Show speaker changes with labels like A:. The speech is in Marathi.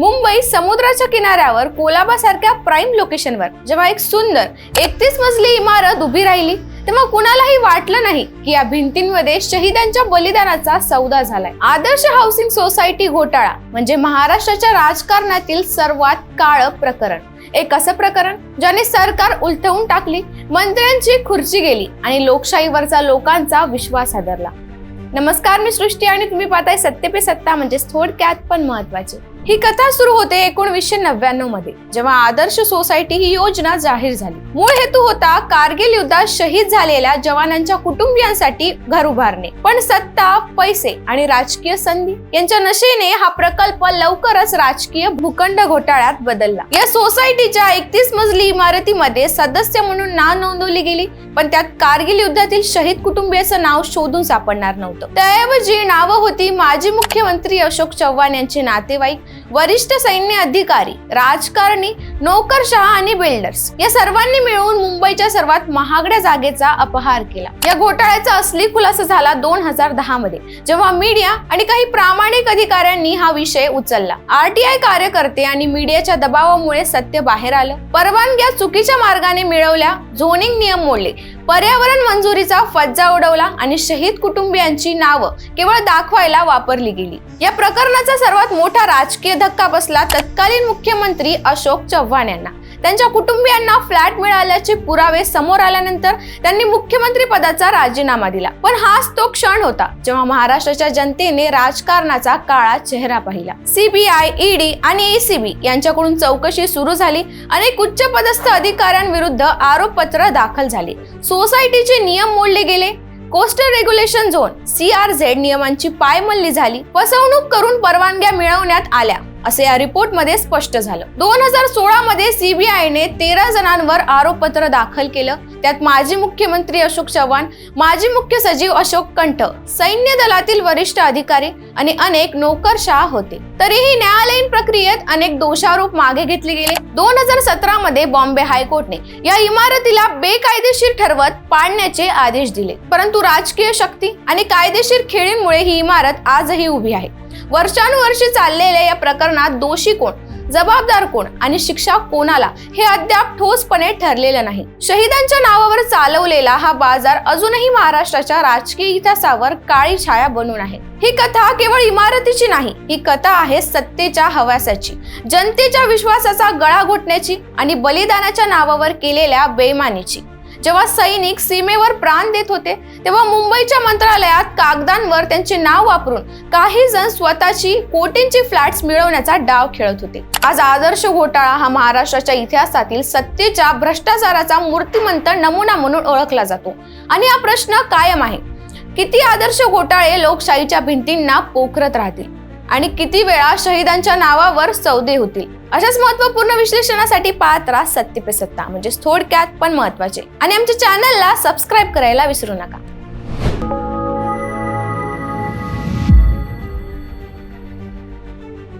A: मुंबई समुद्राच्या किनाऱ्यावर कोलाबासारख्या प्राईम लोकेशनवर जेव्हा एक सुंदर एकतीस मजली इमारत उभी राहिली तेव्हा कुणालाही वाटलं नाही की या भिंतींमध्ये शहीदांच्या बलिदानाचा सौदा झालाय. आदर्श हाऊसिंग सोसायटी घोटाळा म्हणजे महाराष्ट्राच्या राजकारणातील सर्वात काळ प्रकरण. एक असं प्रकरण ज्याने सरकार उलटवून टाकली मंत्र्यांची खुर्ची गेली आणि लोकशाहीवरचा लोकांचा विश्वास हादरला. नमस्कार मी सृष्टी आणि तुम्ही पाहताय सत्य पे सत्ता म्हणजे थोडक्यात पण महत्त्वाचे ही कथा सुरू होते एकोणीसशे नव्याण्णवमध्ये जेव्हा आदर्श सोसायटी ही योजना जाहीर झाली. मूळ हेतू होता कारगिल युद्धात शहीद झालेल्या जवानांच्या कुटुंबियांसाठी घर उभारणे. पण सत्ता पैसे आणि राजकीय संधी यांच्या नशेने हा प्रकल्प लवकरच राजकीय भूखंड घोटाळ्यात बदलला. या सोसायटीच्या एकतीस मजली इमारतीमध्ये सदस्य म्हणून नाव नोंदवली गेली पण त्यात कारगिल युद्धातील शहीद कुटुंबियाचं नाव शोधून सापडणार नव्हतं. त्याऐवजी नावं होती माजी मुख्यमंत्री अशोक चव्हाण यांचे नातेवाईक वरिष्ठ सैन्य अधिकारी राजकारणी नोकरशहा आणि बिल्डर्स या सर्वांनी मिळून मुंबईच्या सर्वात महागड्या जागेचा अपहार केला. या घोटाळ्याचा असली खुलासा झाला दोन हजार दहा मध्ये जेव्हा मीडिया आणि काही प्रामाणिक अधिकाऱ्यांनी हा विषय उचलला. आरटीआय कार्यकर्ते आणि मीडियाच्या दबावामुळे सत्य बाहेर आलं. परवानग्या चुकीच्या मार्गाने मिळवल्या झोनिंग नियम मोडले. पर्यावरण मंजुरीचा फज्जा उडवला आणि शहीद कुटुंबियांची नावं केवळ दाखवायला वापरली गेली. या प्रकरणाचा सर्वात मोठा राजकीय धक्का बसला तत्कालीन मुख्यमंत्री अशोक चव्हाण. यांना. त्यांच्या कुटुंबियांना फ्लॅट मिळाल्याचे पुरावे समोर आल्यानंतर त्यांनी मुख्यमंत्री पदाचा राजीनामा दिला. पण हाच तो क्षण होता जेव्हा महाराष्ट्राच्या जनतेने राजकारणाचा काळा चेहरा पाहिला. सीबीआय ईडी आणि एसीबी यांच्याकडून चौकशी सुरू झाली अनेक उच्च पदस्थ अधिकाऱ्यांविरुद्ध आरोपपत्र दाखल झाले. सोसायटीचे नियम मोडले गेले. कोस्टल रेग्युलेशन झोन सीआरझेड नियमांची पायमल्ली झाली. फसवणूक करून परवानग्या मिळवण्यात आल्या. असे या रिपोर्टमध्ये स्पष्ट झालं. दोन हजार सोळा मध्ये सीबीआयने तेरा जणांवर आरोपपत्र दाखल केलं. त्यात माजी मुख्यमंत्री अशोक चव्हाण माजी मुख्य सचिव अशोक कंठ सैन्य दलातील वरिष्ठ अधिकारी आणि अनेक नोकरशाह होते. तरीही न्यायालयीन प्रक्रियेत अनेक दोषारोप मागे घेतले गेले. दोन हजार सतरा मध्ये बॉम्बे हायकोर्टने या इमारतीला बेकायदेशीर ठरवत पाडण्याचे आदेश दिले. परंतु राजकीय शक्ती आणि कायदेशीर खेळींमुळे ही इमारत आजही उभी आहे. वर्षानुवर्षे चाललेल्या या प्रकरणात दोषी कोण? जबाबदार कोण? आणि शिक्षा कोणाला? हे अद्याप ठोसपणे ठरलेलं नाही. शहीदांच्या नावावर चालवलेला हा बाजार अजूनही महाराष्ट्राच्या राजकीय इतिहासावर काळी छाया बनून आहे. ही कथा केवळ इमारतीची नाही ही कथा आहे सत्तेच्या हवासाची जनतेच्या विश्वासाचा गळा घोटण्याची आणि बलिदानाच्या नावावर केलेल्या बेमानीची. जेव्हा सैनिक सीमेवर प्राण देत होते तेव्हा मुंबईच्या मंत्रालयात कागदांवर त्यांचे नाव वापरून काही जण स्वतःची कोटींची फ्लॅट्स मिळवण्याचा डाव खेळत होते. आज आदर्श घोटाळा हा महाराष्ट्राच्या इतिहासातील सत्तेच्या भ्रष्टाचाराचा मूर्तिमंत नमुना म्हणून ओळखला जातो. आणि हा प्रश्न कायम आहे. किती आदर्श घोटाळे लोकशाहीच्या भिंतींना पोखरत राहतील? आणि किती वेळा शहीदांच्या नावावर सौदे होतील? अशाच महत्त्वपूर्ण विश्लेषणासाठी पाहत राहा सत्य पे सत्ता म्हणजेच थोडक्यात पण महत्त्वाचे आणि आमच्या चॅनलला सबस्क्राईब करायला विसरू नका.